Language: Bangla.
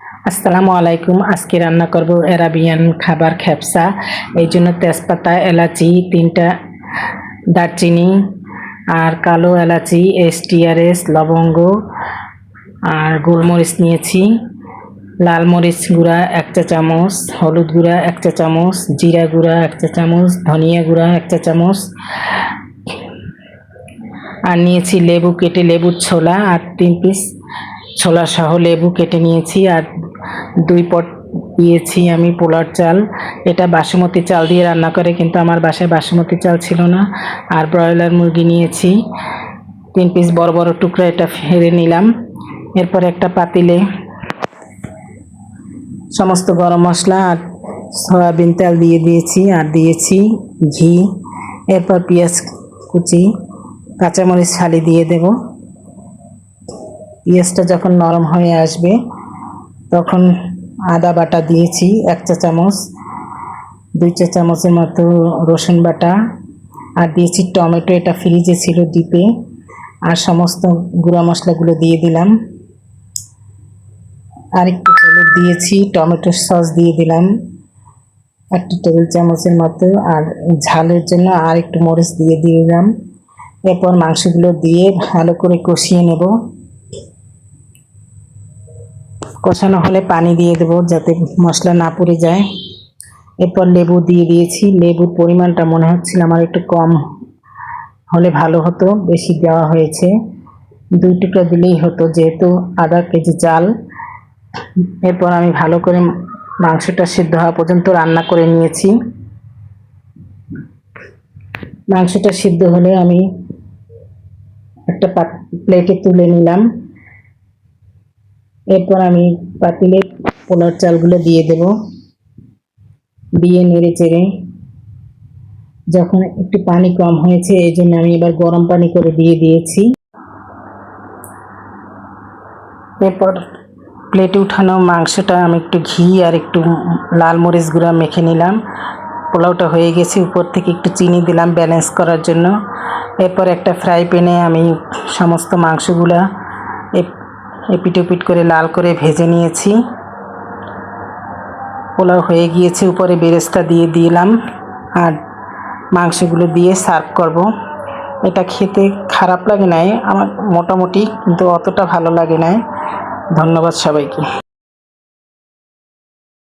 আসসালামু আলাইকুম। আজকে রান্না করব অ্যারাবিয়ান খাবার খ্যাপসা এই জন্য তেজপাতা, এলাচি, তিনটা দারচিনি আর কালো এলাচি এসটিআরএস লবঙ্গ আর গোলমরিচ নিয়েছি। লাল মরিচ গুঁড়া এক চা চামচ, হলুদ গুঁড়া এক চা চামচ, জিরা গুঁড়া এক চা চামচ, ধনিয়া গুঁড়া এক চা চামচ আর নিয়েছি লেবু, কেটে লেবুর ছোলা আর তিন পিস ছোলা সহ লেবু কেটে নিয়েছি আর দুই পট দিয়েছি আমি পোলার চাল। এটা বাসমতি চাল দিয়ে রান্না করে, কিন্তু আমার বাসায় বাসমতি চাল ছিল না। আর ব্রয়লার মুরগি নিয়েছি। তিন পিস বড় বড় টুকরা এটা ফেরে নিলাম। এরপর একটা পাতিলে সমস্ত গরম মশলা আর সয়াবিন তেল দিয়ে দিয়েছি আর দিয়েছি ঘি। এরপর পেঁয়াজ কুচি, কাঁচামরিচ ছালি দিয়ে দেব। পেঁয়াজটা যখন নরম হয়ে আসবে, তখন আদা বাটা দিয়েছি, এক চা চামচ, দুই চা চামচের মতো রসুন বাটা, আর দিয়েছি টমেটো, এটা ফ্রিজে ছিল ডিপে, আর সমস্ত গুঁড়া মশলাগুলো দিয়ে দিলাম। আর একটু হলুদ দিয়েছি, টমেটোর সস দিয়ে দিলাম, একটা টেবিল চামচের মতো, আর ঝালের জন্য আর একটু মরিচ দিয়ে দিলাম। এরপর মাংসগুলো দিয়ে ভালো করে কষিয়ে নেব। কষানো হলে পানি দিয়ে দেবো যাতে মশলা না পুড়ে যায়। এরপর লেবু দিয়ে দিয়েছি। লেবুর পরিমাণটা মনে হচ্ছিল আমার একটু কম হলে ভালো হতো, বেশি দেওয়া হয়েছে। দুই টুকরা দিলেই হতো যেহেতু আধা কেজি চাল। এরপর আমি ভালো করে মাংসটা সিদ্ধ হওয়া পর্যন্ত রান্না করে নিয়েছি। মাংসটা সিদ্ধ হলে আমি একটা প্লেটে তুলে নিলাম। এরপর আমি পাতিলে পোলার চালগুলো দিয়ে দেব। দিয়ে নেড়ে চেড়ে। যখন একটু পানি কম হয়েছে, এই জন্য আমি এবার গরম পানি করে দিয়ে দিয়েছি। এরপর প্লেটে উঠানো মাংসটা আমি একটু ঘি আর একটু লাল মরিচ গুঁড়া মেখে নিলাম। পোলাওটা হয়ে গেছে, উপর থেকে একটু চিনি দিলাম ব্যালেন্স করার জন্য। এরপর একটা ফ্রাই প্যানে আমি সমস্ত মাংসগুলা এপিট ওপিট করে লাল করে ভেজে নিয়েছি। পোলাও হয়ে গিয়েছে, উপরে বেরেস্তা দিয়ে দিলাম আর মাংসগুলো দিয়ে সার্ভ করব। এটা খেতে খারাপ লাগে নাই, আমার মোটামুটি, কিন্তু অতটা ভালো লাগে নাই। ধন্যবাদ সবাইকে।